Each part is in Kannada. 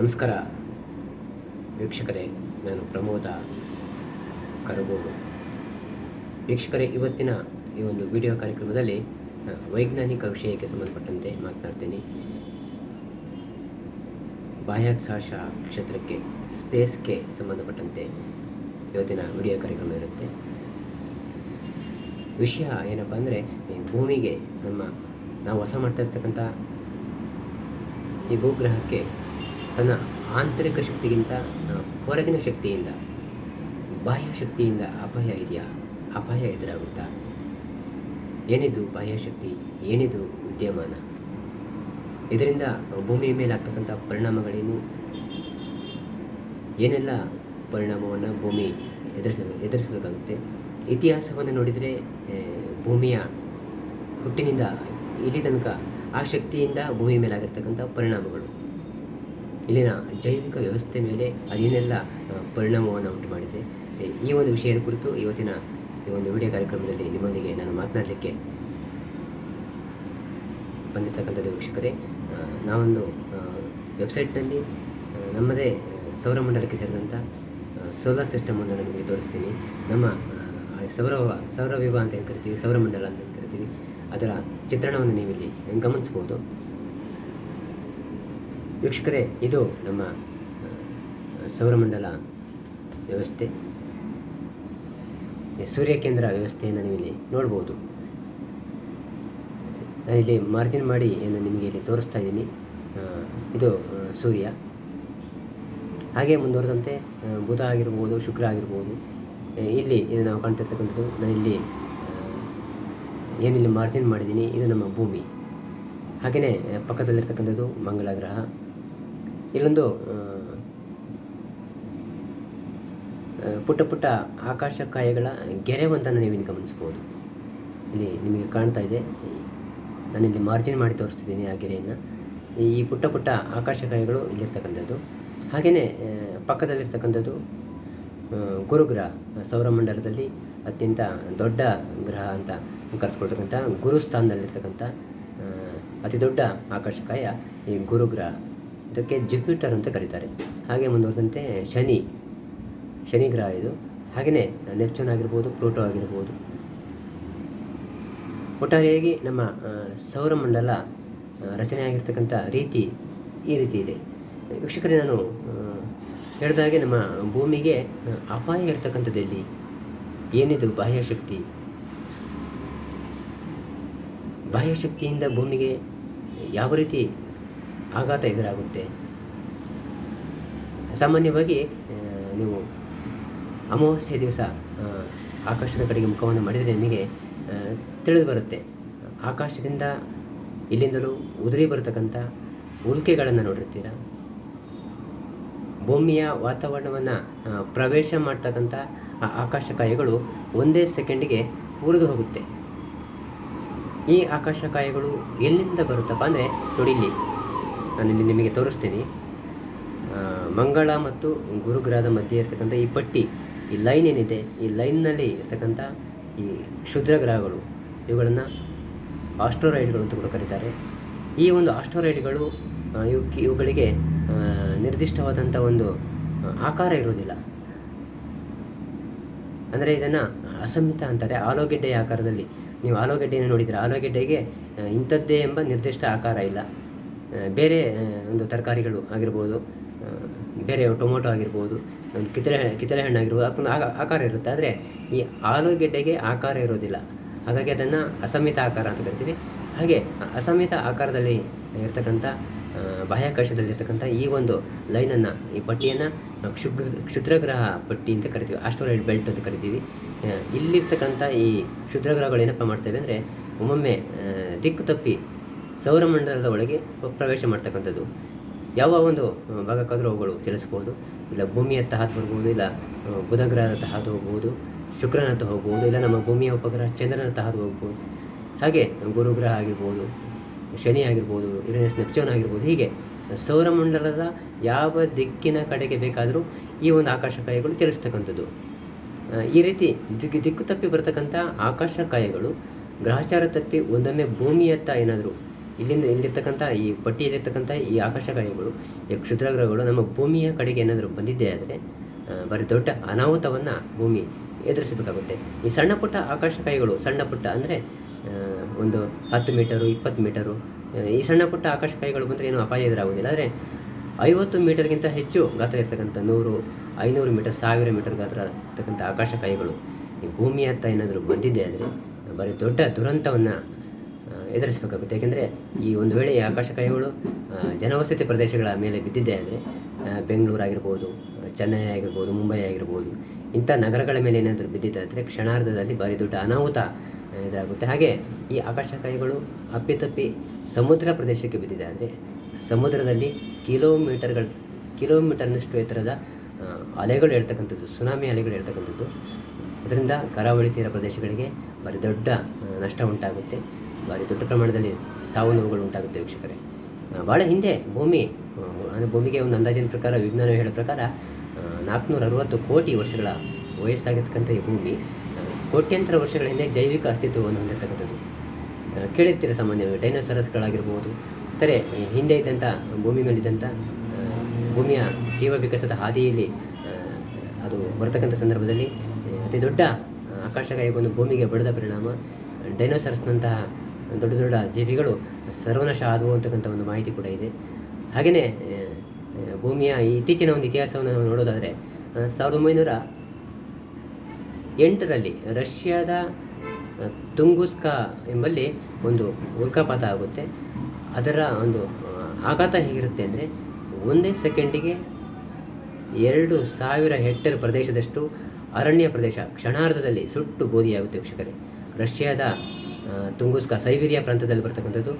ನಮಸ್ಕಾರ. ವೀಕ್ಷಕರೇ, ನಾನು ಪ್ರಮೋದ ಕರಗೋಡು. ವೀಕ್ಷಕರೇ, ಇವತ್ತಿನ ಈ ಒಂದು ವಿಡಿಯೋ ಕಾರ್ಯಕ್ರಮದಲ್ಲಿ ವೈಜ್ಞಾನಿಕ ವಿಷಯಕ್ಕೆ ಸಂಬಂಧಪಟ್ಟಂತೆ ಮಾತನಾಡ್ತೀನಿ. ಬಾಹ್ಯಾಕಾಶ ಕ್ಷೇತ್ರಕ್ಕೆ, ಸ್ಪೇಸ್ಗೆ ಸಂಬಂಧಪಟ್ಟಂತೆ ಇವತ್ತಿನ ವಿಡಿಯೋ ಕಾರ್ಯಕ್ರಮ ಇರುತ್ತೆ. ವಿಷಯ ಏನಪ್ಪ ಅಂದರೆ ಭೂಮಿಗೆ ನಮ್ಮ ನಾವು ವಾಸ ಮಾಡ್ತಾ ಇರ್ತಕ್ಕಂಥ ಈ ಭೂಗ್ರಹಕ್ಕೆ ತನ್ನ ಆಂತರಿಕ ಶಕ್ತಿಗಿಂತ ಹೊರಗಿನ ಶಕ್ತಿಯಿಂದ, ಬಾಹ್ಯ ಶಕ್ತಿಯಿಂದ ಅಪಾಯ ಇದೆಯಾ? ಅಪಾಯ ಎದುರಾಗುತ್ತಾ? ಏನಿದು ಬಾಹ್ಯ ಶಕ್ತಿ? ಏನಿದು ವಿದ್ಯಮಾನ ಇದರಿಂದ ಭೂಮಿಯ ಮೇಲೆ ಆಗ್ತಕ್ಕಂಥ ಪರಿಣಾಮಗಳೇನು? ಏನೆಲ್ಲ ಪರಿಣಾಮವನ್ನು ಭೂಮಿ ಎದುರಿಸ, ಎದುರಿಸಬೇಕಾಗುತ್ತೆ? ಇತಿಹಾಸವನ್ನು ನೋಡಿದರೆ ಭೂಮಿಯ ಹುಟ್ಟಿನಿಂದ, ಇಲ್ಲಿ ತನಕ ಆ ಶಕ್ತಿಯಿಂದ ಭೂಮಿ ಮೇಲೆ ಆಗಿರ್ತಕ್ಕಂಥ ಪರಿಣಾಮಗಳು. ಇಲ್ಲಿನ ಜೈವಿಕ ವ್ಯವಸ್ಥೆ ಮೇಲೆ ಅದೇನೆಲ್ಲ ಪರಿಣಾಮವನ್ನು ಉಂಟು ಮಾಡಿದೆ ಈ- ಒಂದು ವಿಷಯದ ಕುರಿತು ಇವತ್ತಿನ ಈ ಒಂದು ವಿಡಿಯೋ ಕಾರ್ಯಕ್ರಮದಲ್ಲಿ ನಿಮ್ಮೊಂದಿಗೆ ನಾನು ಮಾತನಾಡಲಿಕ್ಕೆ ಬಂದಿರತಕ್ಕಂಥದ್ದು ವೀಕ್ಷಕರೇ ನಾವೊಂದು ವೆಬ್ಸೈಟ್ನಲ್ಲಿ ನಮ್ಮದೇ ಸೌರಮಂಡಲಕ್ಕೆ ಸೇರಿದಂಥ ಸೋಲಾರ್ ಸಿಸ್ಟಮ್ ಅನ್ನು ನಿಮಗೆ ತೋರಿಸ್ತೀನಿ. ನಮ್ಮ ಸೌರ ಸೌರವ್ಯೂಹ ಅಂತ ಏನು ಕರಿತೀವಿ ಸೌರಮಂಡಲ ಅಂತ ಕರಿತೀವಿ, ಅದರ ಚಿತ್ರಣವನ್ನು ನೀವಿಲ್ಲಿ ಗಮನಿಸ್ಬೋದು. ವೀಕ್ಷಕರೇ, ಇದು ನಮ್ಮ ಸೌರಮಂಡಲ ವ್ಯವಸ್ಥೆ. ಸೂರ್ಯ ಕೇಂದ್ರ ವ್ಯವಸ್ಥೆಯನ್ನು ನೀವಿಲ್ಲಿ ನೋಡ್ಬೋದು. ನಾನಿಲ್ಲಿ ಮಾರ್ಜಿನ್ ಮಾಡಿ ಏನು ನಿಮಗೆ ಇಲ್ಲಿ ತೋರಿಸ್ತಾ ಇದ್ದೀನಿ. ಇದು ಸೂರ್ಯ. ಹಾಗೆ ಮುಂದುವರೆದಂತೆ ಬುಧ ಆಗಿರ್ಬೋದು, ಶುಕ್ರ ಆಗಿರ್ಬೋದು ಇಲ್ಲಿ ಇದು ನಾವು ಕಾಣ್ತಿರ್ತಕ್ಕಂಥದ್ದು, ನಾನಿಲ್ಲಿ ಏನಿಲ್ಲಿ ಮಾರ್ಜಿನ್ ಮಾಡಿದ್ದೀನಿ, ಇದು ನಮ್ಮ ಭೂಮಿ. ಹಾಗೆಯೇ ಪಕ್ಕದಲ್ಲಿರ್ತಕ್ಕಂಥದ್ದು ಮಂಗಳ ಗ್ರಹ ಇಲ್ಲೊಂದು ಪುಟ್ಟ ಪುಟ್ಟ ಆಕಾಶಕಾಯಗಳ ಗೆರೆವಂತನ್ನು ನೀವು ಇಲ್ಲಿ ಗಮನಿಸ್ಬೋದು ಇಲ್ಲಿ ನಿಮಗೆ ಕಾಣ್ತಾ ಇದೆ. ನಾನಿಲ್ಲಿ ಮಾರ್ಜಿನ್ ಮಾಡಿ ತೋರಿಸ್ತಿದ್ದೀನಿ ಆ ಗೆರೆಯನ್ನು. ಈ ಪುಟ್ಟ ಪುಟ್ಟ ಆಕಾಶಕಾಯಿಗಳು ಇಲ್ಲಿರ್ತಕ್ಕಂಥದ್ದು. ಹಾಗೆಯೇ ಪಕ್ಕದಲ್ಲಿರ್ತಕ್ಕಂಥದ್ದು ಗುರುಗ್ರಹ ಸೌರಮಂಡಲದಲ್ಲಿ ಅತ್ಯಂತ ದೊಡ್ಡ ಗ್ರಹ ಅಂತ ಕರೆಸ್ಕೊಳ್ತಕ್ಕಂಥ ಗುರು ಸ್ಥಾನದಲ್ಲಿರ್ತಕ್ಕಂಥ ಆ, ಅತಿ ದೊಡ್ಡ ಆಕಾಶಕಾಯ ಈ ಗುರುಗ್ರಹ. ಇದಕ್ಕೆ ಜುಪಿಟರ್ ಅಂತ ಕರೀತಾರೆ. ಹಾಗೆ ಮುಂದುವರೆದಂತೆ ಶನಿ ಶನಿ ಗ್ರಹ ಇದು. ಹಾಗೆಯೇ ನೆಪ್ಚೂನ್ ಆಗಿರ್ಬೋದು ಪ್ಲೂಟೋ ಆಗಿರ್ಬೋದು. ಒಟ್ಟಾರೆಯಾಗಿ ನಮ್ಮ ಸೌರಮಂಡಲ ರಚನೆ ರಚನೆಯಾಗಿರ್ತಕ್ಕಂಥ ರೀತಿ ಈ ರೀತಿ ಇದೆ. ವೀಕ್ಷಕರೇ, ನಾನು ಹೇಳಿದಾಗೆ ನಮ್ಮ ಭೂಮಿಗೆ ಅಪಾಯ ಇರ್ತಕ್ಕಂಥದ್ದೆಲ್ಲಿ ಏನಿದು ಬಾಹ್ಯ ಶಕ್ತಿ? ಬಾಹ್ಯ ಶಕ್ತಿಯಿಂದ ಭೂಮಿಗೆ ಯಾವ ರೀತಿ ಆಘಾತ ಎದುರಾಗುತ್ತೆ. ಸಾಮಾನ್ಯವಾಗಿ ನೀವು ಅಮಾವಾಸ್ಯ ದಿವಸ ಆಕಾಶದ ಕಡೆಗೆ ಮುಖವನ್ನು ಮಾಡಿದರೆ ನಿಮಗೆ ತಿಳಿದು ಬರುತ್ತೆ. ಆಕಾಶದಿಂದ ಇಲ್ಲಿಂದಲೂ ಉದುರಿ ಬರತಕ್ಕಂಥ ಉಲ್ಕೆಗಳನ್ನು ನೋಡಿರ್ತೀರ? ಭೂಮಿಯ ವಾತಾವರಣವನ್ನು ಪ್ರವೇಶ ಮಾಡ್ತಕ್ಕಂಥ, ಆ, ಆಕಾಶಕಾಯಗಳು ಒಂದೇ ಸೆಕೆಂಡಿಗೆ ಉರಿದು ಹೋಗುತ್ತೆ. ಈ ಆಕಾಶಕಾಯಗಳು ಎಲ್ಲಿಂದ ಬರುತ್ತಪ್ಪ ಅಂದರೆ, ನೋಡಿ ಇಲ್ಲಿ. ನಾನಿಲ್ಲಿ ನಿಮಗೆ ತೋರಿಸ್ತೀನಿ. ಮಂಗಳ ಮತ್ತು ಗುರುಗ್ರಹದ ಮಧ್ಯೆ ಇರ್ತಕ್ಕಂಥ ಈ ಪಟ್ಟಿ, ಈ ಲೈನ್ ಏನಿದೆ, ಈ ಲೈನ್ನಲ್ಲಿ ಇರ್ತಕ್ಕಂಥ ಈ ಕ್ಷುದ್ರ ಗ್ರಹಗಳು, ಇವುಗಳನ್ನು ಆಸ್ಟ್ರೋರೈಡ್ಗಳು ಅಂತ ಕೂಡ ಕರೀತಾರೆ. ಈ ಒಂದು ಆಸ್ಟ್ರೋರೈಡ್ಗಳು ಇವಕ್ಕೆ ಇವುಗಳಿಗೆ ನಿರ್ದಿಷ್ಟವಾದಂಥ ಒಂದು ಆಕಾರ ಇರೋದಿಲ್ಲ ಅಂದರೆ ಇದನ್ನು ಅಸಮಿತ ಅಂತಾರೆ ಆಲೂಗೆಡ್ಡೆಯ ಆಕಾರದಲ್ಲಿ. ನೀವು ಆಲೂಗೆಡ್ಡೆಯನ್ನು ನೋಡಿದರೆ ಆಲೂಗೆಡ್ಡೆಗೆ ಇಂಥದ್ದೇ ಎಂಬ ನಿರ್ದಿಷ್ಟ ಆಕಾರ ಇಲ್ಲ. ಬೇರೆ ಒಂದು ತರಕಾರಿಗಳು ಆಗಿರ್ಬೋದು ಬೇರೆ ಟೊಮೊಟೊ ಆಗಿರ್ಬೋದು, ಒಂದು ಕಿತ್ತಳೆ ಕಿತ್ತಳೆ ಹಣ್ಣು ಆಗಿರ್ಬೋದು, ಅದಕ್ಕೊಂದು ಆಕಾರ ಇರುತ್ತೆ. ಆದರೆ ಈ ಆಲೂಗೆಡ್ಡೆಗೆ ಆಕಾರ ಇರೋದಿಲ್ಲ. ಹಾಗಾಗಿ ಅದನ್ನು ಅಸಮಿತ ಆಕಾರ ಅಂತ ಕರಿತೀವಿ. ಹಾಗೆ ಅಸಮಿತ ಆಕಾರದಲ್ಲಿ ಇರ್ತಕ್ಕಂಥ ಬಾಹ್ಯಾಕಾಶದಲ್ಲಿರ್ತಕ್ಕಂಥ ಈ ಒಂದು ಲೈನನ್ನು ಈ ಪಟ್ಟಿಯನ್ನು ಕ್ಷುದ್ರ, ಕ್ಷುದ್ರಗ್ರಹ ಪಟ್ಟಿ ಅಂತ ಕರಿತೀವಿ. ಆಸ್ಟ್ರೋಲೈಡ್ ಬೆಲ್ಟ್ ಅಂತ ಕರಿತೀವಿ. ಇಲ್ಲಿರ್ತಕ್ಕಂಥ ಈ ಕ್ಷುದ್ರಗ್ರಹಗಳು ಏನಪ್ಪ ಮಾಡ್ತೇವೆ ಅಂದರೆ, ಒಮ್ಮೊಮ್ಮೆ ದಿಕ್ಕು ತಪ್ಪಿ ಸೌರಮಂಡಲದ ಒಳಗೆ ಪ್ರವೇಶ ಮಾಡ್ತಕ್ಕಂಥದ್ದು. ಯಾವ ಒಂದು ಭಾಗಕ್ಕಾದರೂ ಅವುಗಳು ಚಲಿಸ್ಬೋದು ಇಲ್ಲ ಭೂಮಿಯತ್ತ ಹಾದು ಬರ್ಬೋದು, ಇಲ್ಲ ಬುಧ ಹಾದು ಹೋಗ್ಬೋದು ಶುಕ್ರನತ್ತ ಹೋಗ್ಬೋದು, ಇಲ್ಲ ನಮ್ಮ ಭೂಮಿಯ ಉಪಗ್ರಹ ಚಂದ್ರನತ್ತ ಹಾದು ಹೋಗ್ಬೋದು. ಹಾಗೆ ಗುರುಗ್ರಹ ಆಗಿರ್ಬೋದು, ಶನಿ ಆಗಿರ್ಬೋದು, ಯುರೇನಸ್ ನೆಪ್ಚೂನ್ ಆಗಿರ್ಬೋದು, ಹೀಗೆ ಸೌರಮಂಡಲದ ಯಾವ ದಿಕ್ಕಿನ ಕಡೆಗೆ ಬೇಕಾದರೂ ಈ ಒಂದು ಆಕಾಶಕಾಯಗಳು ಚಲಿಸ್ತಕ್ಕಂಥದ್ದು. ಈ ರೀತಿ ದಿಕ್ಕು ದಿಕ್ಕು ತಪ್ಪಿ ಬರತಕ್ಕಂಥ ಆಕಾಶಕಾಯಗಳು, ಗ್ರಹಚಾರ ತಪ್ಪಿ ಒಂದೊಮ್ಮೆ ಭೂಮಿಯತ್ತ ಏನಾದರೂ ಇಲ್ಲಿಂದ ಇಲ್ಲಿರ್ತಕ್ಕಂಥ ಈ ಪಟ್ಟಿಯಲ್ಲಿರ್ತಕ್ಕಂಥ ಈ ಆಕಾಶಕಾಯಿಗಳು ಈ ಕ್ಷುದ್ರಗ್ರಹಗಳು ನಮ್ಮ ಭೂಮಿಯ ಕಡೆಗೆ ಏನಾದರೂ ಬಂದಿದ್ದೇ ಆದರೆ ಬರೀ ದೊಡ್ಡ ಅನಾಹುತವನ್ನು ಭೂಮಿ ಎದುರಿಸಬೇಕಾಗುತ್ತೆ. ಈ ಸಣ್ಣ ಪುಟ್ಟ ಆಕಾಶಕಾಯಿಗಳು ಸಣ್ಣ ಪುಟ್ಟ ಅಂದರೆ ಒಂದು ಹತ್ತು ಮೀಟರು, ಇಪ್ಪತ್ತು ಮೀಟರು ಈ ಸಣ್ಣ ಪುಟ್ಟ ಆಕಾಶಕಾಯಿಗಳು ಬಂದರೆ ಏನೂ ಅಪಾಯ ಎದುರಾಗೋದಿಲ್ಲ ಆದರೆ ಐವತ್ತು ಮೀಟರ್ಗಿಂತ ಹೆಚ್ಚು ಗಾತ್ರ ಇರ್ತಕ್ಕಂಥ ನೂರು, ಐನೂರು ಮೀಟರ್, ಸಾವಿರ ಮೀಟರ್ ಗಾತ್ರ ಇರ್ತಕ್ಕಂಥ ಆಕಾಶಕಾಯಿಗಳು ಈ ಭೂಮಿ ಹತ್ತ ಏನಾದರೂ ಬಂದಿದ್ದೇ ಆದರೆ, ಬರೀ ದೊಡ್ಡ ದುರಂತವನ್ನು ಎದುರಿಸಬೇಕಾಗುತ್ತೆ. ಯಾಕೆಂದರೆ ಈ ಒಂದು ವೇಳೆ ಈ ಆಕಾಶಕಾಯಿಗಳು ಜನವಸತಿ ಪ್ರದೇಶಗಳ ಮೇಲೆ ಬಿದ್ದಿದೆ ಅಂದರೆ ಬೆಂಗಳೂರು ಆಗಿರ್ಬೋದು ಚೆನ್ನೈ ಆಗಿರ್ಬೋದು, ಮುಂಬೈ ಆಗಿರ್ಬೋದು, ಇಂಥ ನಗರಗಳ ಮೇಲೆ ಏನಾದರೂ ಬಿದ್ದಿದ್ದಾದರೆ ಕ್ಷಣಾರ್ಧದಲ್ಲಿ ಭಾರಿ ದೊಡ್ಡ ಅನಾಹುತ ಇದಾಗುತ್ತೆ. ಹಾಗೆ ಈ ಆಕಾಶಕಾಯಿಗಳು ಅಪ್ಪಿತಪ್ಪಿ ಸಮುದ್ರ ಪ್ರದೇಶಕ್ಕೆ ಬಿದ್ದಿದೆ ಆದರೆ ಸಮುದ್ರದಲ್ಲಿ ಕಿಲೋಮೀಟರ್ಗಳ, ಕಿಲೋಮೀಟರ್ನಷ್ಟು ಎತ್ತರದ ಅಲೆಗಳು ಹೇಳ್ತಕ್ಕಂಥದ್ದು, ಸುನಾಮಿ ಅಲೆಗಳು ಹೇಳ್ತಕ್ಕಂಥದ್ದು. ಅದರಿಂದ ಕರಾವಳಿ ತೀರ ಪ್ರದೇಶಗಳಿಗೆ ಭಾರಿ ದೊಡ್ಡ ನಷ್ಟ ಉಂಟಾಗುತ್ತೆ. ಭಾರಿ ದೊಡ್ಡ ಪ್ರಮಾಣದಲ್ಲಿ ಸಾವು ನೋವುಗಳು ಉಂಟಾಗುತ್ತೆ ವೀಕ್ಷಕರೇ. ಭಾಳ ಹಿಂದೆ ಭೂಮಿ ಅಂದರೆ ಭೂಮಿಗೆ ಒಂದು ಅಂದಾಜಿನ ಪ್ರಕಾರ ವಿಜ್ಞಾನ ಹೇಳೋ ಪ್ರಕಾರ ನಾಲ್ಕುನೂರ ಅರವತ್ತು ಕೋಟಿ ವರ್ಷಗಳ ವಯಸ್ಸಾಗಿರ್ತಕ್ಕಂಥ ಈ ಭೂಮಿ ಕೋಟ್ಯಂತರ ವರ್ಷಗಳ ಹಿಂದೆ ಜೈವಿಕ ಅಸ್ತಿತ್ವವನ್ನು ಹೊಂದಿರತಕ್ಕಂಥದ್ದು. ಕೇಳಿರ್ತೀರ ಸಾಮಾನ್ಯವಾಗಿ, ಡೈನೋಸರಸ್ಗಳಾಗಿರ್ಬೋದು, ಇತರೆ ಹಿಂದೆ ಇದ್ದಂಥ, ಭೂಮಿ ಮೇಲಿದ್ದಂಥ ಭೂಮಿಯ ಜೀವ ವಿಕಾಸದ ಹಾದಿಯಲ್ಲಿ ಅದು ಬರತಕ್ಕಂಥ ಸಂದರ್ಭದಲ್ಲಿ ಅತಿ ದೊಡ್ಡ ಒಂದು ಭೂಮಿಗೆ ಬಡಿದ ಪರಿಣಾಮ, ಡೈನೋಸರಸ್ನಂತಹ ದೊಡ್ಡ ದೊಡ್ಡ ಜೀವಿಗಳು ಸರ್ವನಾಶ ಆದವು ಅಂತಕ್ಕಂಥ ಒಂದು ಮಾಹಿತಿ ಕೂಡ ಇದೆ. ಹಾಗೆಯೇ ಭೂಮಿಯ ಇತ್ತೀಚಿನ ಒಂದು ಇತಿಹಾಸವನ್ನು ನಾವು ನೋಡೋದಾದರೆ ಸಾವಿರದ ಒಂಬೈನೂರ ಎಂಟರಲ್ಲಿ ರಷ್ಯಾದ ತುಂಗುಸ್ಕಾ ಎಂಬಲ್ಲಿ ಒಂದು ಉಲ್ಕಾಪಾತ ಆಗುತ್ತೆ. ಅದರ ಒಂದು ಆಘಾತ ಹೇಗಿರುತ್ತೆ ಅಂದರೆ, ಒಂದೇ ಸೆಕೆಂಡಿಗೆ ಎರಡು ಸಾವಿರ ಹೆಕ್ಟೇರ್ ಪ್ರದೇಶದಷ್ಟು ಅರಣ್ಯ ಪ್ರದೇಶ ಕ್ಷಣಾರ್ಧದಲ್ಲಿ ಸುಟ್ಟು ಬೋಧಿಯಾಗುತ್ತೆ ವೀಕ್ಷಕರೇ. ರಷ್ಯಾದ ತುಂಗುಸ್ಕಾ ಸೈಬೀರಿಯಾ ಪ್ರಾಂತ್ಯದಲ್ಲಿ ಬರ್ತಕ್ಕಂಥದ್ದು.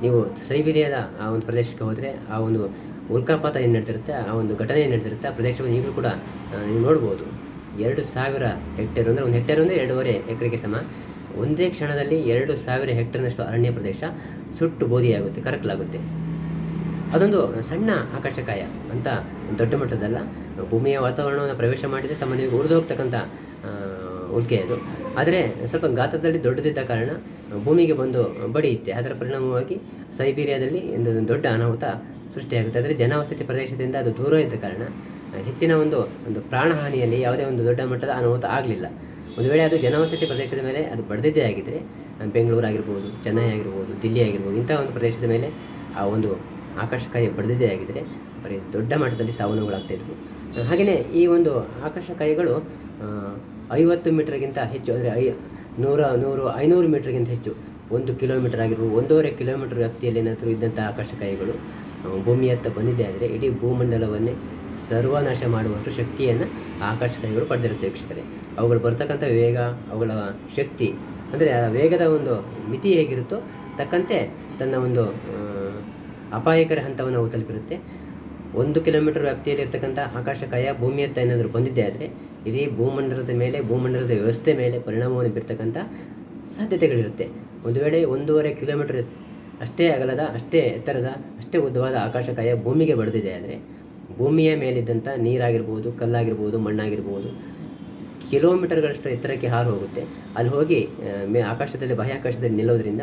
ನೀವು ಸೈಬೀರಿಯಾದ ಆ ಒಂದು ಪ್ರದೇಶಕ್ಕೆ ಹೋದರೆ ಆ ಒಂದು ಉಲ್ಕಾಪಾತ ಏನು ನಡೆದಿರುತ್ತೆ ಆ ಒಂದು ಘಟನೆ ಏನು ನಡೆದಿರುತ್ತೆ ಆ ಪ್ರದೇಶವನ್ನು ಈಗಲೂ ಕೂಡ ನೀವು ನೋಡ್ಬೋದು. ಎರಡು ಸಾವಿರ ಹೆಕ್ಟೇರ್ ಅಂದರೆ ಒಂದು ಹೆಕ್ಟೇರ್ ಅಂದರೆ ಎರಡೂವರೆ ಎಕರೆಗೆ ಸಮ. ಒಂದೇ ಕ್ಷಣದಲ್ಲಿ ಎರಡು ಸಾವಿರ ಹೆಕ್ಟೇರ್ನಷ್ಟು ಅರಣ್ಯ ಪ್ರದೇಶ ಸುಟ್ಟು ಬೋಧಿಯಾಗುತ್ತೆ ಕರಕಲಾಗುತ್ತೆ. ಅದೊಂದು ಸಣ್ಣ ಆಕಾಶಕಾಯ ಅಂತ ದೊಡ್ಡ ಮಟ್ಟದಲ್ಲ ಭೂಮಿಯ ವಾತಾವರಣವನ್ನು ಪ್ರವೇಶ ಮಾಡಿದರೆ ಸಾಮಾನ್ಯವಾಗಿ ಉಳಿದು ಹೋಗ್ತಕ್ಕಂಥ ಆ, ಉಲ್ಕೆ ಅದು. ಆದರೆ ಸ್ವಲ್ಪ ಗಾತ್ರದಲ್ಲಿ ದೊಡ್ಡದಿದ್ದ ಕಾರಣ ಭೂಮಿಗೆ ಬಂದು ಬಡಿಯುತ್ತೆ ಅದರ ಪರಿಣಾಮವಾಗಿ ಸೈಬೀರಿಯಾದಲ್ಲಿ ಒಂದು ದೊಡ್ಡ ಅನಾಹುತ ಸೃಷ್ಟಿಯಾಗುತ್ತೆ. ಆದರೆ ಜನವಸತಿ ಪ್ರದೇಶದಿಂದ ಅದು ದೂರ ಇದ್ದ ಕಾರಣ ಹೆಚ್ಚಿನ ಒಂದು ಒಂದು ಪ್ರಾಣಹಾನಿಯಲ್ಲಿ ಯಾವುದೇ ಒಂದು ದೊಡ್ಡ ಮಟ್ಟದ ಅನಾಹುತ ಆಗಲಿಲ್ಲ. ಒಂದು ವೇಳೆ ಅದು ಜನವಸತಿ ಪ್ರದೇಶದ ಮೇಲೆ ಅದು ಬಡ್ದಿದ್ದೇ ಆಗಿದ್ದರೆ ಬೆಂಗಳೂರು ಆಗಿರ್ಬೋದು, ಚೆನ್ನೈ ಆಗಿರ್ಬೋದು, ದಿಲ್ಲಿ ಆಗಿರ್ಬೋದು, ಇಂಥ ಒಂದು ಪ್ರದೇಶದ ಮೇಲೆ ಆ ಒಂದು ಆಕಾಶಕಾಯಿ ಬಡದಿದ್ದೇ ಆಗಿದ್ದರೆ ಬರೀ ದೊಡ್ಡ ಮಟ್ಟದಲ್ಲಿ ಸಾವು ನೋವುಗಳಾಗ್ತಾಯಿದ್ವು ಹಾಗೆಯೇ ಈ ಒಂದು ಆಕಾಶಕಾಯಿಗಳು ಐವತ್ತು ಮೀಟರ್ಗಿಂತ ಹೆಚ್ಚು, ಅಂದರೆ ಐ, ನೂರ, ನೂರು, ಐನೂರು ಮೀಟರ್ಗಿಂತ ಹೆಚ್ಚು. ಒಂದು ಕಿಲೋಮೀಟರ್ ಆಗಿರ್ಬೋದು, ಒಂದೂವರೆ ಕಿಲೋಮೀಟರ್ ವ್ಯಾಪ್ತಿಯಲ್ಲಿ ಏನಾದರೂ ಇದ್ದಂಥ ಆಕಾಶಕಾಯಿಗಳು ಭೂಮಿಯತ್ತ ಬಂದಿದೆ ಆದರೆ ಇಡೀ ಭೂಮಂಡಲವನ್ನೇ ಸರ್ವನಾಶ ಮಾಡುವಷ್ಟು ಶಕ್ತಿಯನ್ನು ಆಕಾಶಕಾಯಿಗಳು ಪಡೆದಿರುತ್ತೆ ವೀಕ್ಷಕರೇ. ಅವುಗಳು ಬರ್ತಕ್ಕಂಥ ವೇಗ, ಅವುಗಳ ಶಕ್ತಿ, ಅಂದರೆ ಆ ವೇಗದ ಒಂದು ಮಿತಿ ಹೇಗಿರುತ್ತೋ ತಕ್ಕಂತೆ ತನ್ನ ಒಂದು ಅಪಾಯಕರ ಹಂತವನ್ನು ಅವು ತಲುಪಿರುತ್ತೆ. ಒಂದು ಕಿಲೋಮೀಟರ್ ವ್ಯಾಪ್ತಿಯಲ್ಲಿರ್ತಕ್ಕಂಥ ಆಕಾಶಕಾಯ ಭೂಮಿಯತ್ತ ಏನಾದರೂ ಬಂದಿದ್ದೆ ಆದರೆ ಇಡೀ ಭೂಮಂಡಲದ ಮೇಲೆ, ಭೂಮಂಡಲದ ವ್ಯವಸ್ಥೆ ಮೇಲೆ ಪರಿಣಾಮವನ್ನು ಬೀರ್ತಕ್ಕಂಥ ಸಾಧ್ಯತೆಗಳಿರುತ್ತೆ. ಒಂದು ವೇಳೆ ಒಂದೂವರೆ ಕಿಲೋಮೀಟರ್ ಅಷ್ಟೇ ಅಗಲದ, ಅಷ್ಟೇ ಎತ್ತರದ, ಅಷ್ಟೇ ಉದ್ದವಾದ ಆಕಾಶಕಾಯ ಭೂಮಿಗೆ ಬಡಿದಿದೆ ಆದರೆ ಭೂಮಿಯ ಮೇಲಿದ್ದಂಥ ನೀರಾಗಿರ್ಬೋದು, ಕಲ್ಲಾಗಿರ್ಬೋದು, ಮಣ್ಣಾಗಿರ್ಬೋದು, ಕಿಲೋಮೀಟರ್ಗಳಷ್ಟು ಎತ್ತರಕ್ಕೆ ಹಾರು ಹೋಗುತ್ತೆ. ಅಲ್ಲಿ ಹೋಗಿ ಮೇ, ಆಕಾಶದಲ್ಲಿ ಬಾಹ್ಯಾಕಾಶದಲ್ಲಿ ನಿಲ್ಲೋದ್ರಿಂದ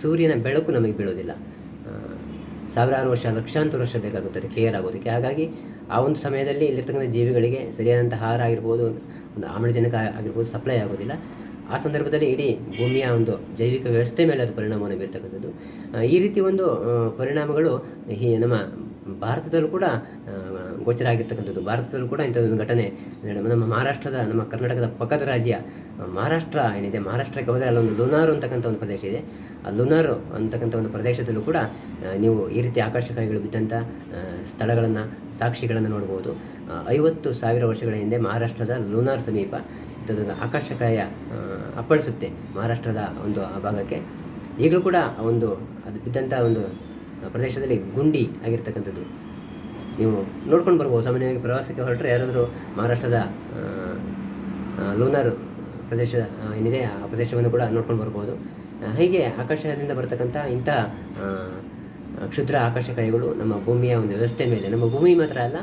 ಸೂರ್ಯನ ಬೆಳಕು ನಮಗೆ ಬೀಳೋದಿಲ್ಲ. ಸಾವಿರಾರು ವರ್ಷ, ಲಕ್ಷಾಂತರ ವರ್ಷ ಬೇಕಾಗುತ್ತದೆ ಕ್ಲಿಯರ್ ಆಗೋದಕ್ಕೆ ಹಾಗಾಗಿ ಆ ಒಂದು ಸಮಯದಲ್ಲಿ ಇಲ್ಲಿರ್ತಕ್ಕಂಥ ಜೀವಿಗಳಿಗೆ ಸರಿಯಾದಂಥ ಆಹಾರ ಆಗಿರ್ಬೋದು, ಒಂದು ಆಮ್ಲಜನಕ ಆಗಿರ್ಬೋದು ಸಪ್ಲೈ ಆಗೋದಿಲ್ಲ ಆ ಸಂದರ್ಭದಲ್ಲಿ ಇಡೀ ಭೂಮಿಯ ಒಂದು ಜೈವಿಕ ವ್ಯವಸ್ಥೆ ಮೇಲೆ ಅದು ಪರಿಣಾಮವನ್ನು ಬೀರ್ತಕ್ಕಂಥದ್ದು. ಈ ರೀತಿ ಒಂದು ಪರಿಣಾಮಗಳು ಈ ನಮ್ಮ ಭಾರತದಲ್ಲೂ ಕೂಡ ಗೋಚರ ಆಗಿರ್ತಕ್ಕಂಥದ್ದು ಭಾರತದಲ್ಲೂ ಕೂಡ ಇಂಥದ್ದೊಂದು ಘಟನೆ ನಮ್ಮ ಮಹಾರಾಷ್ಟ್ರದ, ನಮ್ಮ ಕರ್ನಾಟಕದ ಪಕ್ಕದ ರಾಜ್ಯ ಮಹಾರಾಷ್ಟ್ರ ಏನಿದೆ, ಮಹಾರಾಷ್ಟ್ರಕ್ಕೆ ಹೋದರೆ ಅಲ್ಲೊಂದು ಲುನಾರು ಅಂತಕ್ಕಂಥ ಒಂದು ಪ್ರದೇಶ ಇದೆ. ಆ ಲುನಾರು ಅಂತಕ್ಕಂಥ ಒಂದು ಪ್ರದೇಶದಲ್ಲೂ ಕೂಡ ನೀವು ಈ ರೀತಿ ಆಕರ್ಷಕಾಯಿಗಳು ಬಿದ್ದಂಥ ಸ್ಥಳಗಳನ್ನು, ಸಾಕ್ಷಿಗಳನ್ನು ನೋಡ್ಬೋದು. ಐವತ್ತು ಸಾವಿರ ವರ್ಷಗಳ ಹಿಂದೆ ಮಹಾರಾಷ್ಟ್ರದ ಲುನಾರ್ ಸಮೀಪ ಇಂಥದ್ದೊಂದು ಆಕರ್ಷಕಾಯ ಅಪ್ಪಳಿಸುತ್ತೆ ಮಹಾರಾಷ್ಟ್ರದ ಒಂದು ಆ ಭಾಗಕ್ಕೆ. ಈಗಲೂ ಕೂಡ ಒಂದು ಅದು ಬಿದ್ದಂಥ ಒಂದು ಪ್ರದೇಶದಲ್ಲಿ ಗುಂಡಿ ಆಗಿರ್ತಕ್ಕಂಥದ್ದು. ನೀವು ನೋಡ್ಕೊಂಡು ಬರ್ಬೋದು. ಸಾಮಾನ್ಯವಾಗಿ ಪ್ರವಾಸಕ್ಕೆ ಹೊರಟ್ರೆ ಯಾರಾದರೂ ಮಹಾರಾಷ್ಟ್ರದ ಲೂನಾರ್ ಪ್ರದೇಶ ಏನಿದೆ, ಆ ಪ್ರದೇಶವನ್ನು ಕೂಡ ನೋಡ್ಕೊಂಡು ಬರ್ಬೋದು. ಹೀಗೆ ಆಕಾಶದಿಂದ ಬರ್ತಕ್ಕಂಥ ಇಂಥ ಕ್ಷುದ್ರ ಆಕಾಶಕಾಯಿಗಳು ನಮ್ಮ ಭೂಮಿಯ ಒಂದು ವ್ಯವಸ್ಥೆ ಮೇಲೆ, ನಮ್ಮ ಭೂಮಿ ಮಾತ್ರ ಅಲ್ಲ,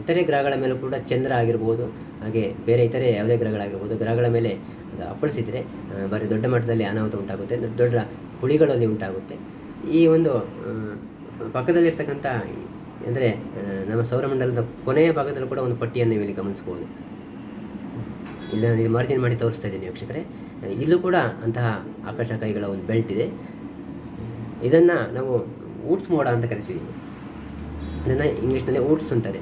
ಇತರೆ ಗ್ರಹಗಳ ಮೇಲೂ ಕೂಡ ಚಂದ್ರ ಆಗಿರ್ಬೋದು, ಹಾಗೆ ಬೇರೆ ಇತರೆ ಯಾವುದೇ ಗ್ರಹಗಳಾಗಿರ್ಬೋದು, ಗ್ರಹಗಳ ಮೇಲೆ ಅದು ಅಪ್ಪಳಿಸಿದರೆ ಭಾರಿ ದೊಡ್ಡ ಮಟ್ಟದಲ್ಲಿ ಅನಾಹುತ ಉಂಟಾಗುತ್ತೆ, ದೊಡ್ಡ ದೊಡ್ಡ ಹುಳಿಗಳಲ್ಲಿ ಉಂಟಾಗುತ್ತೆ. ಈ ಒಂದು ಪಕ್ಕದಲ್ಲಿರ್ತಕ್ಕಂಥ ಅಂದರೆ ನಮ್ಮ ಸೌರಮಂಡಲದ ಕೊನೆಯ ಭಾಗದಲ್ಲೂ ಕೂಡ ಒಂದು ಪಟ್ಟಿಯನ್ನು ನೀವು ಇಲ್ಲಿ ಗಮನಿಸ್ಬೋದು. ಇಲ್ಲಿ ನಾನು ಮಾರ್ಜಿನ್ ಮಾಡಿ ತೋರಿಸ್ತಾ ಇದ್ದೀನಿ ವೀಕ್ಷಕರೇ. ಇಲ್ಲೂ ಕೂಡ ಅಂತಹ ಆಕಾಶಕಾಯಿಗಳ ಒಂದು ಬೆಲ್ಟ್ ಇದೆ. ಇದನ್ನು ನಾವು ಊಟ್ಸ್ ಮೋಡ ಅಂತ ಕರಿತೀವಿ. ಇದನ್ನು ಇಂಗ್ಲೀಷ್ನಲ್ಲಿ ಊಟ್ಸ್ ಅಂತಾರೆ.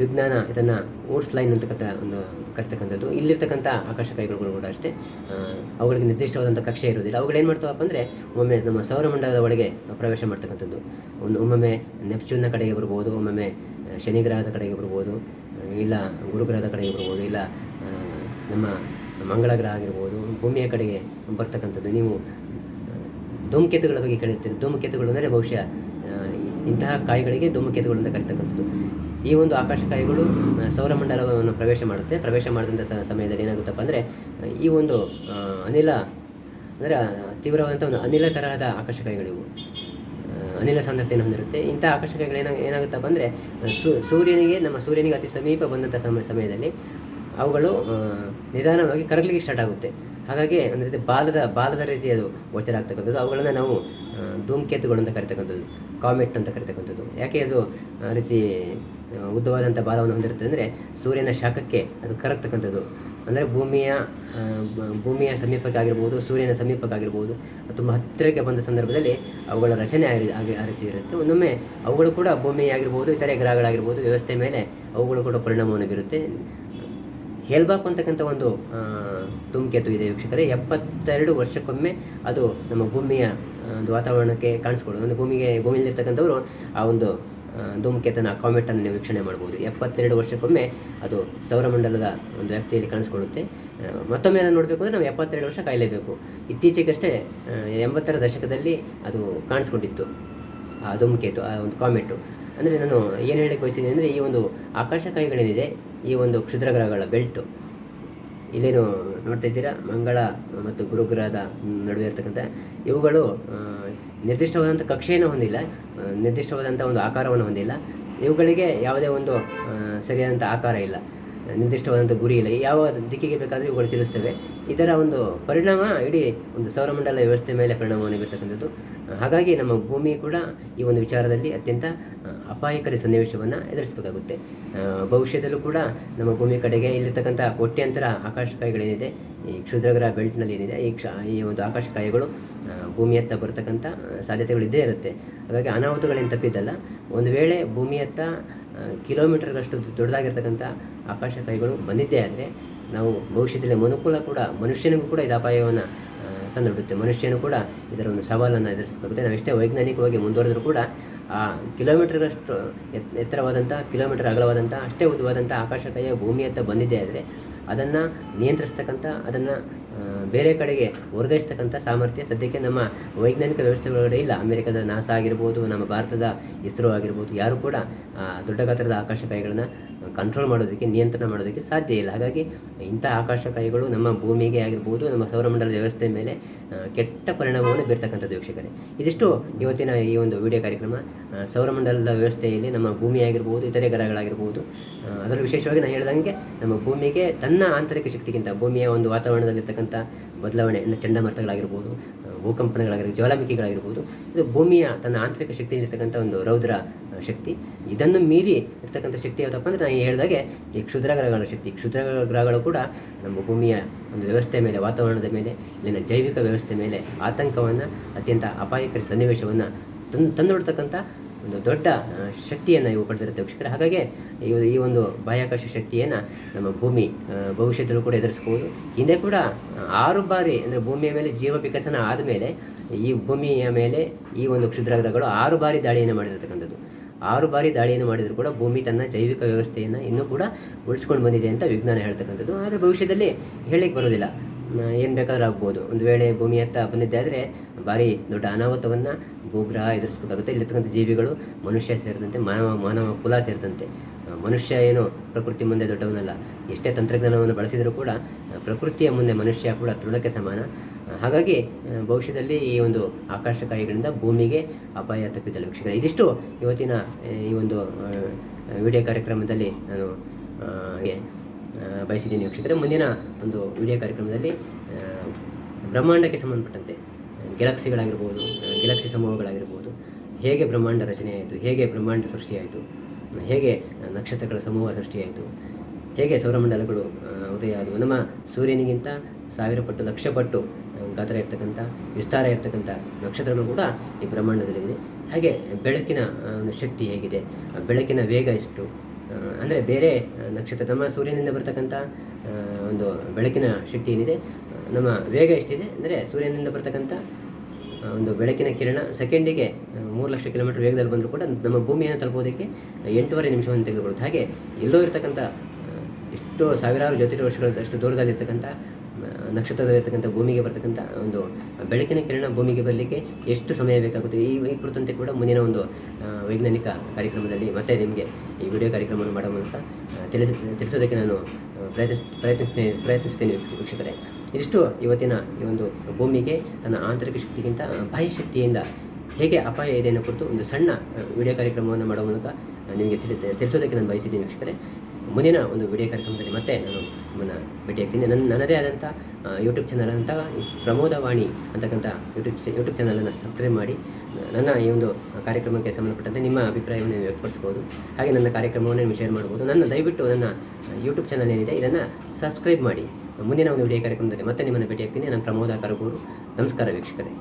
ವಿಜ್ಞಾನ ಇದನ್ನು ಓಟ್ಸ್ ಲೈನ್ ಅಂತಕ್ಕಂಥ ಒಂದು ಕರಿತಕ್ಕಂಥದ್ದು. ಇಲ್ಲಿರ್ತಕ್ಕಂಥ ಆಕಾಶಕಾಯಿಗಳು ಕೂಡ ಅಷ್ಟೇ. ಅವುಗಳಿಗೆ ನಿರ್ದಿಷ್ಟವಾದಂಥ ಕಕ್ಷೆ ಇರೋದಿಲ್ಲ ಅವುಗಳೇನು ಮಾಡ್ತಾವಪ್ಪ ಅಂದರೆ ಒಮ್ಮೆ ನಮ್ಮ ಸೌರಮಂಡಲದ ಒಳಗೆ ಪ್ರವೇಶ ಮಾಡ್ತಕ್ಕಂಥದ್ದು. ಒಂದು, ಒಮ್ಮೊಮ್ಮೆ ನೆಪ್ಚೂನ್ನ ಕಡೆಗೆ ಬರ್ಬೋದು, ಒಮ್ಮೊಮ್ಮೆ ಶನಿಗ್ರಹದ ಶನಿ ಗ್ರಹದ ಕಡೆಗೆ ಬರ್ಬೋದು ಇಲ್ಲ ಗುರುಗ್ರಹದ ಕಡೆಗೆ ಬರ್ಬೋದು, ಇಲ್ಲ ನಮ್ಮ ಮಂಗಳ ಗ್ರಹ ಆಗಿರ್ಬೋದು, ಭೂಮಿಯ ಕಡೆಗೆ ಬರ್ತಕ್ಕಂಥದ್ದು. ನೀವು ಧೂಮಕೇತುಗಳ ಬಗ್ಗೆ ಕೇಳಿರ್ತೀರಿ. ಧೂಮಕೇತುಗಳು ಅಂದರೆ ಬಹುಶಃ ಇಂತಹ ಕಾಯಿಗಳಿಗೆ ಧೂಮಕೇತುಗಳು ಅಂತ ಕರಿತಕ್ಕಂಥದ್ದು. ಈ ಒಂದು ಆಕಾಶಕಾಯಿಗಳು ಕಾಯಿಗಳು ಸೌರಮಂಡಲವನ್ನು ಪ್ರವೇಶ ಮಾಡುತ್ತೆ. ಪ್ರವೇಶ ಮಾಡಿದಂಥ ಸಮಯದಲ್ಲಿ ಏನಾಗುತ್ತಪ್ಪ ಅಂದರೆ, ಈ ಒಂದು ಅನಿಲ, ಅಂದರೆ ತೀವ್ರವಾದಂಥ ಒಂದು ಅನಿಲ ತರಹದ ಆಕಾಶಕಾಯಿಗಳಿವು ಕಾಯಿಗಳಿವು. ಅನಿಲ ಸಾಂದ್ರತೆಯನ್ನು ಹೊಂದಿರುತ್ತೆ. ಇಂಥ ಆಕಾಶಕಾಯಿಗಳು ಏನಾಗ ಏನಾಗುತ್ತಪ್ಪ ಅಂದರೆ ಸೂರ್ಯನಿಗೆ, ನಮ್ಮ ಸೂರ್ಯನಿಗೆ ಅತಿ ಸಮೀಪ ಬಂದಂಥ ಸಮ, ಸಮಯದಲ್ಲಿ ಅವುಗಳು ನಿಧಾನವಾಗಿ ಕರಗಲಿಕ್ಕೆ ಸ್ಟಾರ್ಟ್ ಆಗುತ್ತೆ. ಹಾಗಾಗಿ ಅಂದರೆ ಬಾಲದ ಬಾಲದ ರೀತಿ ಅದು ಗೋಚರ ಆಗ್ತಕ್ಕಂಥದ್ದು. ಅವುಗಳನ್ನು ನಾವು ಧೂಮಕೇತುಗಳು ಅಂತ ಕರಿತಕ್ಕಂಥದ್ದು, ಕಾಮೆಟ್ ಅಂತ ಕರಿತಕ್ಕಂಥದ್ದು. ಯಾಕೆ ಅದು, ಆ, ರೀತಿ ಉದ್ದವಾದಂಥ ಬಾಲವನ್ನು ಹೊಂದಿರುತ್ತೆ ಅಂದರೆ ಸೂರ್ಯನ ಶಾಖಕ್ಕೆ ಅದು ಕರಗ್ತಕ್ಕಂಥದ್ದು. ಅಂದರೆ ಭೂಮಿಯ ಭೂಮಿಯ ಸಮೀಪಕ್ಕೆ ಆಗಿರ್ಬೋದು ಸೂರ್ಯನ ಸಮೀಪಕ್ಕಾಗಿರ್ಬೋದು, ತುಂಬ ಹತ್ತಿರಕ್ಕೆ ಬಂದ ಸಂದರ್ಭದಲ್ಲಿ ಅವುಗಳ ರಚನೆ ಆಗಿ ಆಗಿ ಆ ರೀತಿ ಇರುತ್ತೆ. ಒಂದೊಮ್ಮೆ ಅವುಗಳು ಕೂಡ ಭೂಮಿಯಾಗಿರ್ಬೋದು, ಇತರೆ ಗ್ರಹಗಳಾಗಿರ್ಬೋದು, ವ್ಯವಸ್ಥೆ ಮೇಲೆ ಅವುಗಳು ಕೂಡ ಪರಿಣಾಮವನ್ನು ಬೀರುತ್ತೆ. ಹೇಲ್ಬಾಪ್ ಅಂತಕ್ಕಂಥ ಒಂದು ಧೂಮಕೇತು ಇದೆ ವೀಕ್ಷಕರೇ. ಎಪ್ಪತ್ತೆರಡು ವರ್ಷಕ್ಕೊಮ್ಮೆ ಅದು ನಮ್ಮ ಭೂಮಿಯ ಒಂದು ವಾತಾವರಣಕ್ಕೆ ಕಾಣಿಸ್ಕೊಳ್ಳೋದು. ಒಂದು ಭೂಮಿಗೆ, ಭೂಮಿಯಲ್ಲಿರ್ತಕ್ಕಂಥವರು ಆ ಒಂದು ಧೂಮಕೇತನ ಕಾಮೆಟನ್ನು ನೀವು ವೀಕ್ಷಣೆ ಮಾಡ್ಬೋದು. ಎಪ್ಪತ್ತೆರಡು ವರ್ಷಕ್ಕೊಮ್ಮೆ ಅದು ಸೌರಮಂಡಲದ ಒಂದು ವ್ಯಾಪ್ತಿಯಲ್ಲಿ ಕಾಣಿಸ್ಕೊಳ್ಳುತ್ತೆ. ಮತ್ತೊಮ್ಮೆ ನಾನು ನೋಡಬೇಕು ಅಂದರೆ ನಾವು ಎಪ್ಪತ್ತೆರಡು ವರ್ಷ ಕಾಯಲೇಬೇಕು. ಇತ್ತೀಚೆಗಷ್ಟೇ ಎಂಬತ್ತರ ದಶಕದಲ್ಲಿ ಅದು ಕಾಣಿಸ್ಕೊಂಡಿತ್ತು, ಆ ಧೂಮಕೇತು ಆ ಒಂದು ಕಾಮೆಟು. ಅಂದರೆ ನಾನು ಏನು ಹೇಳಕ್ಕೆ ಬಯಸ್ತೀನಿ ಅಂದರೆ ಈ ಒಂದು ಆಕಾಶಕಾಯಿಗಳೇನಿದೆ ಈ ಒಂದು ಕ್ಷುದ್ರ ಗ್ರಹಗಳ ಬೆಲ್ಟು. ಇಲ್ಲೇನು ನೋಡ್ತಾ ಇದ್ದೀರಾ? ಮಂಗಳ ಮತ್ತು ಗುರುಗ್ರಹದ ನಡುವೆ ಇರತಕ್ಕಂಥ ಇವುಗಳು ನಿರ್ದಿಷ್ಟವಾದಂಥ ಕಕ್ಷೆಯನ್ನು ಹೊಂದಿಲ್ಲ ನಿರ್ದಿಷ್ಟವಾದಂಥ ಒಂದು ಆಕಾರವನ್ನು ಹೊಂದಿಲ್ಲ. ಇವುಗಳಿಗೆ ಯಾವುದೇ ಒಂದು ಸರಿಯಾದಂಥ ಆಕಾರ ಇಲ್ಲ. ನಿರ್ದಿಷ್ಟವಾದಂಥ ಗುರಿ ಇಲ್ಲ. ಯಾವ ದಿಕ್ಕಿಗೆ ಬೇಕಾದರೂ ಇವುಗಳು ತಿಳಿಸ್ತವೆ ಇದರ ಒಂದು ಪರಿಣಾಮ ಇಡೀ ಒಂದು ಸೌರಮಂಡಲ ವ್ಯವಸ್ಥೆ ಮೇಲೆ ಪರಿಣಾಮವನ್ನು ಬೀರ್ತಕ್ಕಂಥದ್ದು. ಹಾಗಾಗಿ ನಮ್ಮ ಭೂಮಿ ಕೂಡ ಈ ಒಂದು ವಿಚಾರದಲ್ಲಿ ಅತ್ಯಂತ ಅಪಾಯಕಾರಿ ಸನ್ನಿವೇಶವನ್ನು ಎದುರಿಸಬೇಕಾಗುತ್ತೆ. ಭವಿಷ್ಯದಲ್ಲೂ ಕೂಡ ನಮ್ಮ ಭೂಮಿ ಕಡೆಗೆ ಇಲ್ಲಿರ್ತಕ್ಕಂಥ ಕೋಟ್ಯಾಂತರ ಆಕಾಶಕಾಯಿಗಳೇನಿದೆ ಈ ಕ್ಷುದ್ರಗ್ರಹ ಬೆಲ್ಟ್ನಲ್ಲಿ ಏನಿದೆ, ಈ ಕ್ಷ, ಈ ಒಂದು ಆಕಾಶಕಾಯಿಗಳು ಭೂಮಿಯತ್ತ ಬರ್ತಕ್ಕಂಥ ಸಾಧ್ಯತೆಗಳು ಇದ್ದೇ ಇರುತ್ತೆ. ಹಾಗಾಗಿ ಅನಾಹುತಗಳೇನು ತಪ್ಪಿದ್ದಲ್ಲ. ಒಂದು ವೇಳೆ ಭೂಮಿಯತ್ತ ಕಿಲೋಮೀಟರ್ಗಷ್ಟು ದೊಡ್ಡದಾಗಿರ್ತಕ್ಕಂಥ ಆಕಾಶಕಾಯಿಗಳು ಬಂದಿದ್ದೇ ಆದರೆ ನಾವು ಭವಿಷ್ಯದಲ್ಲಿ ಮನುಕುಲ ಕೂಡ, ಮನುಷ್ಯನಿಗೂ ಕೂಡ ಇದು ಅಪಾಯವನ್ನು ತಂದೊಡ್ಡುತ್ತೆ ಮನುಷ್ಯನು ಕೂಡ ಇದರ ಒಂದು ಸವಾಲನ್ನು ಎದುರಿಸಬೇಕಾಗುತ್ತೆ. ನಾವು ಎಷ್ಟೇ ವೈಜ್ಞಾನಿಕವಾಗಿ ಮುಂದುವರೆದರೂ ಕೂಡ ಆ ಕಿಲೋಮೀಟರ್ಗಷ್ಟು ಎತ್, ಎತ್ತರವಾದಂಥ, ಕಿಲೋಮೀಟರ್ ಅಗಲವಾದಂಥ, ಅಷ್ಟೇ ಉದ್ದವಾದಂಥ ಆಕಾಶಕಾಯ ಭೂಮಿಯತ್ತ ಬಂದಿದ್ದೇ ಆದರೆ ಅದನ್ನು ನಿಯಂತ್ರಿಸ್ತಕ್ಕಂಥ, ಅದನ್ನು ಬೇರೆ ಕಡೆಗೆ ವರ್ಗಾಯಿಸ್ತಕ್ಕಂಥ ಸಾಮರ್ಥ್ಯ ಸದ್ಯಕ್ಕೆ ನಮ್ಮ ವೈಜ್ಞಾನಿಕ ವ್ಯವಸ್ಥೆ ಒಳಗಡೆ ಇಲ್ಲ. ಅಮೆರಿಕದ ನಾಸಾ ಆಗಿರ್ಬೋದು, ನಮ್ಮ ಭಾರತದ ಇಸ್ರೋ ಆಗಿರ್ಬೋದು, ಯಾರು ಕೂಡ ದೊಡ್ಡ ಗಾತ್ರದ ಆಕಾಶಕಾಯಿಗಳನ್ನ ಕಂಟ್ರೋಲ್ ಮಾಡೋದಕ್ಕೆ, ನಿಯಂತ್ರಣ ಮಾಡೋದಕ್ಕೆ ಸಾಧ್ಯ ಇಲ್ಲ. ಹಾಗಾಗಿ ಇಂಥ ಆಕಾಶಕಾಯಿಗಳು ನಮ್ಮ ಭೂಮಿಗೆ ಆಗಿರ್ಬೋದು, ನಮ್ಮ ಸೌರಮಂಡಲದ ವ್ಯವಸ್ಥೆ ಮೇಲೆ ಕೆಟ್ಟ ಪರಿಣಾಮವನ್ನು ಬೀರ್ತಕ್ಕಂಥದ್ದು ವೀಕ್ಷಕರೇ. ಇದಿಷ್ಟು ಇವತ್ತಿನ ಈ ಒಂದು ವಿಡಿಯೋ ಕಾರ್ಯಕ್ರಮ. ಸೌರಮಂಡಲದ ವ್ಯವಸ್ಥೆಯಲ್ಲಿ ನಮ್ಮ ಭೂಮಿ ಆಗಿರ್ಬೋದು, ಇತರೆ ಗ್ರಹಗಳಾಗಿರ್ಬೋದು ಅದರಲ್ಲೂ ವಿಶೇಷವಾಗಿ ನಾನು ಹೇಳ್ದಂಗೆ ನಮ್ಮ ಭೂಮಿಗೆ ತನ್ನ ಆಂತರಿಕ ಶಕ್ತಿಗಿಂತ ಭೂಮಿಯ ಒಂದು ವಾತಾವರಣದಲ್ಲಿರ್ತಕ್ಕಂಥ ಬದಲಾವಣೆ, ಅಂದರೆ ಚಂಡಮಾರುತಗಳಾಗಿರ್ಬೋದು ಭೂಕಂಪನಗಳಾಗಿರ್ಬೋದು, ಜ್ವಾಲಾಮುಖಿಗಳಾಗಿರ್ಬೋದು, ಇದು ಭೂಮಿಯ ತನ್ನ ಆಂತರಿಕ ಶಕ್ತಿಯಲ್ಲಿರ್ತಕ್ಕಂಥ ಒಂದು ರೌದ್ರ ಶಕ್ತಿ. ಇದನ್ನು ಮೀರಿ ಇರ್ತಕ್ಕಂಥ ಶಕ್ತಿ ಯಾವುದಪ್ಪ ಅಂದರೆ ನಾನು ಹೇಳಿದಾಗೆ ಈ ಕ್ಷುದ್ರ ಗ್ರಹಗಳ ಶಕ್ತಿ. ಕ್ಷುದ್ರ ಗ್ರಹಗಳು ಕೂಡ ನಮ್ಮ ಭೂಮಿಯ ಒಂದು ವ್ಯವಸ್ಥೆ ಮೇಲೆ, ವಾತಾವರಣದ ಮೇಲೆ, ಇಲ್ಲಿನ ಜೈವಿಕ ವ್ಯವಸ್ಥೆ ಮೇಲೆ, ಆತಂಕವನ್ನು, ಅತ್ಯಂತ ಅಪಾಯಕಾರಿ ಸನ್ನಿವೇಶವನ್ನು ತಂದು, ತಂದೊಡ್ತಕ್ಕಂಥ ಒಂದು ದೊಡ್ಡ ಶಕ್ತಿಯನ್ನು ಇವು ಪಡೆದಿರುತ್ತೆ ವೀಕ್ಷಕರೇ. ಹಾಗಾಗಿ ಈ ಒಂದು ಬಾಹ್ಯಾಕಾಶ ಶಕ್ತಿಯನ್ನು ನಮ್ಮ ಭೂಮಿ ಭವಿಷ್ಯದಲ್ಲೂ ಕೂಡ ಎದುರಿಸ್ಬೋದು ಹಿಂದೆ ಕೂಡ ಆರು ಬಾರಿ, ಅಂದರೆ ಭೂಮಿಯ ಮೇಲೆ ಜೀವ ವಿಕಸನ ಆದಮೇಲೆ ಈ ಭೂಮಿಯ ಮೇಲೆ ಈ ಒಂದು ಕ್ಷುದ್ರಗ್ರಹಗಳು ಆರು ಬಾರಿ ದಾಳಿಯನ್ನು ಮಾಡಿರತಕ್ಕಂಥದ್ದು. ಆರು ಬಾರಿ ದಾಳಿಯನ್ನು ಮಾಡಿದರೂ ಕೂಡ ಭೂಮಿ ತನ್ನ ಜೈವಿಕ ವ್ಯವಸ್ಥೆಯನ್ನು ಇನ್ನೂ ಕೂಡ ಉಳಿಸ್ಕೊಂಡು ಬಂದಿದೆ ಅಂತ ವಿಜ್ಞಾನ ಹೇಳ್ತಕ್ಕಂಥದ್ದು. ಆದರೆ ಭವಿಷ್ಯದಲ್ಲಿ ಹೇಳಲಿಕ್ಕೆ ಬರೋದಿಲ್ಲ ಏನು ಬೇಕಾದರೂ ಆಗ್ಬೋದು. ಒಂದು ವೇಳೆ ಭೂಮಿಯತ್ತ ಬಂದಿದ್ದೆ ಆದರೆ ಭಾರಿ ದೊಡ್ಡ ಅನಾಹುತವನ್ನು ಭೂಗ್ರಹ ಎದುರಿಸಬೇಕಾಗುತ್ತೆ. ಇಲ್ಲಿರ್ತಕ್ಕಂಥ ಜೀವಿಗಳು ಮನುಷ್ಯ ಸೇರಿದಂತೆ ಮಾನವ ಮಾನವ ಕುಲ ಸೇರಿದಂತೆ. ಮನುಷ್ಯ ಏನು ಪ್ರಕೃತಿ ಮುಂದೆ ದೊಡ್ಡವನಲ್ಲ. ಎಷ್ಟೇ ತಂತ್ರಜ್ಞಾನವನ್ನು ಬಳಸಿದರೂ ಕೂಡ ಪ್ರಕೃತಿಯ ಮುಂದೆ ಮನುಷ್ಯ ಕೂಡ ತೃಣಕ್ಕೆ ಸಮಾನ. ಹಾಗಾಗಿ ಭವಿಷ್ಯದಲ್ಲಿ ಈ ಒಂದು ಆಕಾಶಕಾಯಿಗಳಿಂದ ಭೂಮಿಗೆ ಅಪಾಯ ತಪ್ಪಿದ್ದಲ್ಲ ವೀಕ್ಷಕರೇ. ಇದಿಷ್ಟು ಇವತ್ತಿನ ಈ ಒಂದು ವಿಡಿಯೋ ಕಾರ್ಯಕ್ರಮದಲ್ಲಿ ನಾನು ಬಯಸಿದ್ದೀನಿ ವೀಕ್ಷಕರೆ. ಮುಂದಿನ ಒಂದು ವಿಡಿಯೋ ಕಾರ್ಯಕ್ರಮದಲ್ಲಿ ಬ್ರಹ್ಮಾಂಡಕ್ಕೆ ಸಂಬಂಧಪಟ್ಟಂತೆ ಗ್ಯಾಲಕ್ಸಿಗಳಾಗಿರ್ಬೋದು ಗೆಲಕ್ಸಿ ಸಮೂಹಗಳಾಗಿರ್ಬೋದು, ಹೇಗೆ ಬ್ರಹ್ಮಾಂಡ ರಚನೆ ಆಯಿತು, ಹೇಗೆ ಬ್ರಹ್ಮಾಂಡ ಸೃಷ್ಟಿಯಾಯಿತು ಹೇಗೆ ನಕ್ಷತ್ರಗಳ ಸಮೂಹ ಸೃಷ್ಟಿಯಾಯಿತು ಹೇಗೆ ಸೌರಮಂಡಲಗಳು ಉದಯ ಆದವು. ನಮ್ಮ ಸೂರ್ಯನಿಗಿಂತ ಸಾವಿರ ಪಟ್ಟು, ಲಕ್ಷ ಪಟ್ಟು ಗಾತ್ರ ಇರ್ತಕ್ಕಂಥ, ವಿಸ್ತಾರ ಇರ್ತಕ್ಕಂಥ ನಕ್ಷತ್ರಗಳು ಕೂಡ ಈ ಬ್ರಹ್ಮಾಂಡದಲ್ಲಿದೆ. ಹಾಗೆ ಬೆಳಕಿನ ಒಂದು ಶಕ್ತಿ ಹೇಗಿದೆ? ಬೆಳಕಿನ ವೇಗ ಎಷ್ಟು? ಅಂದರೆ ಬೇರೆ ನಕ್ಷತ್ರ, ನಮ್ಮ ಸೂರ್ಯನಿಂದ ಬರ್ತಕ್ಕಂಥ ಒಂದು ಬೆಳಕಿನ ಶಕ್ತಿ ಏನಿದೆ ನಮ್ಮ ವೇಗ ಎಷ್ಟಿದೆ, ಅಂದರೆ ಸೂರ್ಯನಿಂದ ಬರ್ತಕ್ಕಂಥ ಒಂದು ಬೆಳಕಿನ ಕಿರಣ, ಸೆಕೆಂಡಿಗೆ ಮೂರು ಲಕ್ಷ ಕಿಲೋಮೀಟರ್ ವೇಗದಲ್ಲಿ ಬಂದರೂ ಕೂಡ ನಮ್ಮ ಭೂಮಿಯನ್ನು ತಲುಪೋದಕ್ಕೆ ಎಂಟೂವರೆ ನಿಮಿಷವನ್ನು ತೆಗೆದುಕೊಳ್ಳುತ್ತೆ ಹಾಗೆ ಎಲ್ಲೋ ಇರತಕ್ಕಂಥ ಎಷ್ಟೋ ಸಾವಿರಾರು ಜ್ಯೋತಿಷ ವರ್ಷಗಳಷ್ಟು ದೂರದಲ್ಲಿರ್ತಕ್ಕಂಥ ನಕ್ಷತ್ರದಲ್ಲಿರ್ತಕ್ಕಂಥ ಭೂಮಿಗೆ ಬರ್ತಕ್ಕಂಥ ಒಂದು ಬೆಳಕಿನ ಕಿರಣ ಭೂಮಿಗೆ ಬರಲಿಕ್ಕೆ ಎಷ್ಟು ಸಮಯ ಬೇಕಾಗುತ್ತೆ? ಈ ಈ ಕುರಿತಂತೆ ಕೂಡ ಮುಂದಿನ ಒಂದು ವೈಜ್ಞಾನಿಕ ಕಾರ್ಯಕ್ರಮದಲ್ಲಿ ಮತ್ತೆ ನಿಮಗೆ ಈ ವಿಡಿಯೋ ಕಾರ್ಯಕ್ರಮವನ್ನು ಮಾಡೋ ಮೂಲಕ ತಿಳಿಸ, ತಿಳಿಸೋದಕ್ಕೆ ನಾನು ಪ್ರಯತ್ನ ಪ್ರಯತ್ನಿಸ್ ಪ್ರಯತ್ನಿಸ್ತೇನೆ ಪ್ರಯತ್ನಿಸ್ತೇನೆ ವೀಕ್ಷ- ವೀಕ್ಷಕರೇ. ಇದಿಷ್ಟು ಇವತ್ತಿನ ಈ ಒಂದು ಭೂಮಿಗೆ, ತನ್ನ ಆಂತರಿಕ ಶಕ್ತಿಗಿಂತ ಬಾಹ್ಯ ಶಕ್ತಿಯಿಂದ ಹೇಗೆ ಅಪಾಯ ಇದೆ ಅನ್ನೋ ಕುರಿತು ಒಂದು ಸಣ್ಣ ವಿಡಿಯೋ ಕಾರ್ಯಕ್ರಮವನ್ನು ಮಾಡೋ ಮೂಲಕ ನಿಮಗೆ ತಿಳಿ ತಿಳಿಸೋದಕ್ಕೆ ನಾನು ಬಯಸಿದ್ದೀನಿ ವೀಕ್ಷಕರೇ. ಮುಂದಿನ ಒಂದು ವಿಡಿಯೋ ಕಾರ್ಯಕ್ರಮದಲ್ಲಿ ಮತ್ತೆ ನಾನು ನಿಮ್ಮನ್ನು ಭೇಟಿಯಾಗ್ತೀನಿ. ನನ್ನ, ನನ್ನದೇ ಆದಂಥ ಯೂಟ್ಯೂಬ್ ಚಾನಲ್ ಅಂತ ಪ್ರಮೋದವಾಣಿ ಅಂತಕ್ಕಂಥ ಯೂಟ್ಯೂಬ್ ಯೂಟ್ಯೂಬ್ ಚಾನಲನ್ನು ಸಬ್ಸ್ಕ್ರೈಬ್ ಮಾಡಿ, ನನ್ನ ಈ ಒಂದು ಕಾರ್ಯಕ್ರಮಕ್ಕೆ ಸಂಬಂಧಪಟ್ಟಂತೆ ನಿಮ್ಮ ಅಭಿಪ್ರಾಯವನ್ನು ವ್ಯಕ್ತಪಡಿಸ್ಬೋದು. ಹಾಗೆ ನನ್ನ ಕಾರ್ಯಕ್ರಮವನ್ನು ನೀವು ಶೇರ್ ಮಾಡ್ಬೋದು. ನನ್ನ, ದಯವಿಟ್ಟು ನನ್ನ ಯೂಟ್ಯೂಬ್ ಚಾನಲ್ ಏನಿದೆ, ಇದನ್ನು ಸಬ್ಸ್ಕ್ರೈಬ್ ಮಾಡಿ. ಮುಂದಿನ ಒಂದು ವಿಡಿಯೋ ಕಾರ್ಯಕ್ರಮದಲ್ಲಿ ಮತ್ತೆ ನಿಮ್ಮನ್ನು ಭೇಟಿಯಾಗ್ತೀನಿ. ನಾನು ಪ್ರಮೋದ ಕರಗೂರು. ನಮಸ್ಕಾರ ವೀಕ್ಷಕರೇ.